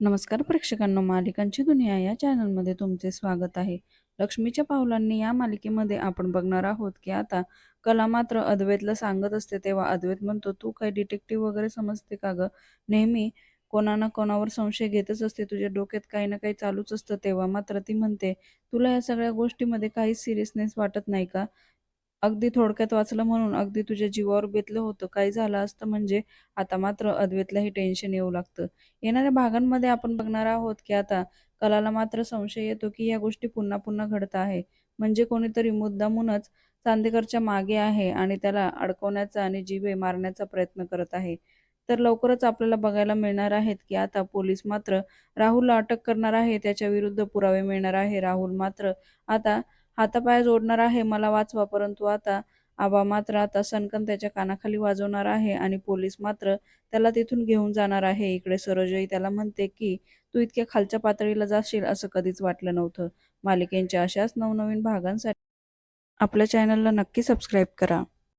नमस्कार प्रेक्षकांनो मालिकांची दुनिया या चॅनलमध्ये तुमचे स्वागत आहे. लक्ष्मीच्या पावलांनी या मालिकेमध्ये आपण बघणार आहोत की आता कला मात्र अद्वैतला सांगत असते तेव्हा अद्वैत म्हणतो तू काही डिटेक्टिव्ह वगैरे समजते का ग? नेहमी कोणा ना कोणावर संशय घेतच असते. तुझ्या डोक्यात काही ना काही चालूच असतं. तेव्हा मात्र ती म्हणते तुला या सगळ्या गोष्टीमध्ये काही सिरियसनेस वाटत नाही का? अगदी थोडक्यात वाचलं म्हणून अगदी तुझ्या जीवावर बेतलं होतं. काय झालं असतं म्हणजे आता मात्र अद्वैतलाही टेन्शन येऊ लागतं. येणाऱ्या भागांमध्ये आपण बघणार आहोत की आता कलाला मात्र संशय येतो की या गोष्टी पुन्हा पुन्हा घडत आहे. म्हणजे कोणीतरी मुद्दामूनच चांदेकरच्या मागे आहे आणि त्याला अडकवण्याचा आणि जीवे मारण्याचा प्रयत्न करत आहे. तर लवकरच आपल्याला बघायला मिळणार आहेत की आता पोलीस मात्र राहुलला अटक करणार आहे. त्याच्या विरुद्ध पुरावे मिळणार आहे. राहुल मात्र आता हातापाय जोडणार आहे मला वाचवा परंतु आता आबा मात्र आता सनकन त्याच्या कानाखाली वाजवणार आहे आणि पोलीस मात्र त्याला तिथून घेऊन जाणार आहे. इकडे सरोजई त्याला म्हणते की तू इतक्या खालच्या पातळीला जाशील असं कधीच वाटलं नव्हतं. मालिकेंच्या अशाच नवनवीन भागांसाठी आपल्या चॅनलला नक्की सबस्क्राईब करा.